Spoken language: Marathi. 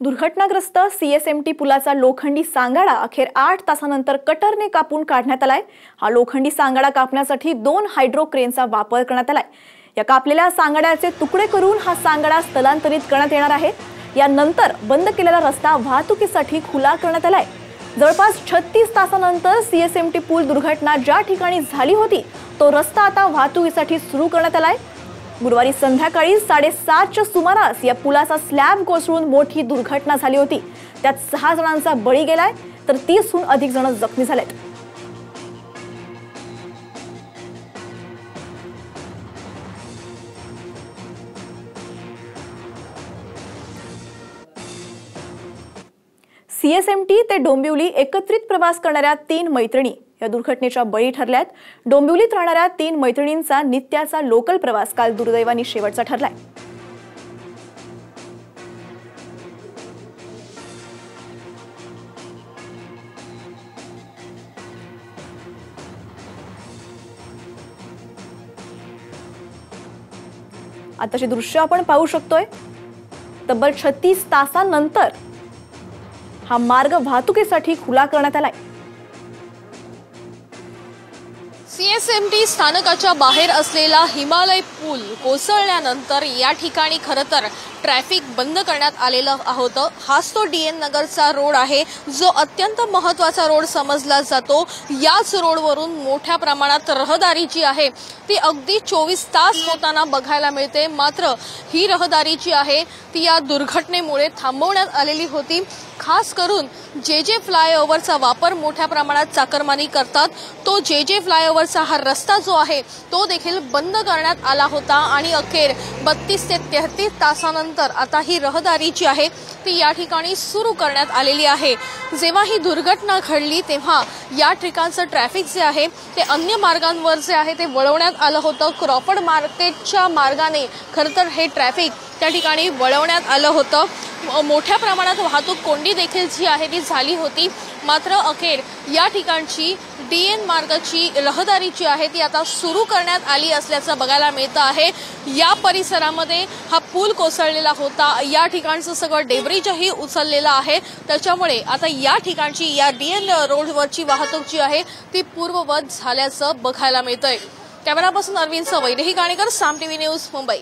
दुर्घटनाग्रस्त सीएसएमटी पुलाचा लोखंडी सांगाडा अखेर आठ तासानंतर कटरने कापून काढण्यात आलाय. हा लोखंडी सांगाडा कापण्यासाठी दोन हायड्रो क्रेनचा वापर करण्यात आलाय. या कापलेल्या सांगाड्याचे तुकडे करून हा सांगाडा स्थलांतरित करण्यात येणार आहे. यानंतर बंद केलेला रस्ता वाहतुकीसाठी खुला करण्यात आलाय. जवळपास छत्तीस तासानंतर सीएसएमटी पूल दुर्घटना ज्या ठिकाणी झाली होती तो रस्ता आता वाहतुकीसाठी सुरू करण्यात आलाय. गुरुवारी संध्याकाळी साडेसातच्या सुमारास या पुलाचा स्लॅब कोसळून मोठी दुर्घटना झाली होती. त्यात सहा जणांचा बळी गेलाय तर तीसहून अधिक जण जखमी झालेत. सीएसएमटी ते डोंबिवली एकत्रित प्रवास करणाऱ्या तीन मैत्रिणी. या दुर्घटनेच्या बळी ठरल्यात. डोंबिवलीत राहणाऱ्या तीन मैत्रिणींचा नित्याचा लोकल प्रवास काल दुर्दैवानी शेवटचा ठरलाय. आताची दृश्य आपण पाहू शकतोय. तब्बल छत्तीस तासांनंतर हा मार्ग वाहतुकीसाठी खुला करण्यात आलाय. सीएसएमटी स्थानकाच्या बाहेर असलेला हिमालय पूल कोसळल्यानंतर या ठिकाणी खरं तर ट्रॅफिक बंद करण्यात आलेलं होतं. हाच तो डी एन नगरचा रोड आहे. जो अत्यंत महत्त्वाचा रोड समजला जातो. याच रोडवरून मोठ्या प्रमाणात रहदारी जी आहे ती अगदी चोवीस तास होताना बघायला मिळते. मात्र ही रहदारी जी आहे ती या दुर्घटनेमुळे थांबवण्यात आलेली होती. खास करून जे जे फ्लायओव्हरचा वापर मोठ्या प्रमाणात चाकरमानी करतात तो जे जे जाण्याचा हा रस्ता जो आहे तो देखील बंद करण्यात आला होता. आणि अखेर बत्तीस ते तेहतीस तासानंतर आता ही रहदारी जी आहे ती या ठिकाणी सुरू करण्यात आलेली आहे. जेव्हा ही दुर्घटना घडली तेव्हा या ठिकाणचं ट्रॅफिक जे आहे ते अन्य मार्गांवर जे आहे ते वळवण्यात आलं होतं. क्रॉफर्ड मार्केटच्या मार्गाने खरं तर हे ट्रॅफिक त्या ठिकाणी वळवण्यात आलं होतं. मोठ्या प्रमाणात वाहतूक कोंडी देखील जी आहे ती झाली होती. मात्र अखेर या ठिकाणची डी एन मार्गाची रहदारी जी आहे ती आता सुरू करण्यात आली असल्याचं बघायला मिळतं आहे. या परिसरामध्ये हा पूल कोसळलेला होता. या ठिकाणचं सगळं डेब्रिजही उचललेलं आहे. त्याच्यामुळे आता या ठिकाणची या डी एन रोडवरची वाहतूक जी आहे ती पूर्ववत झाल्याचं बघायला मिळतंय. कॅमेरापासून अरविंद सवैदेही गाणेकर साम टीव्ही न्यूज मुंबई.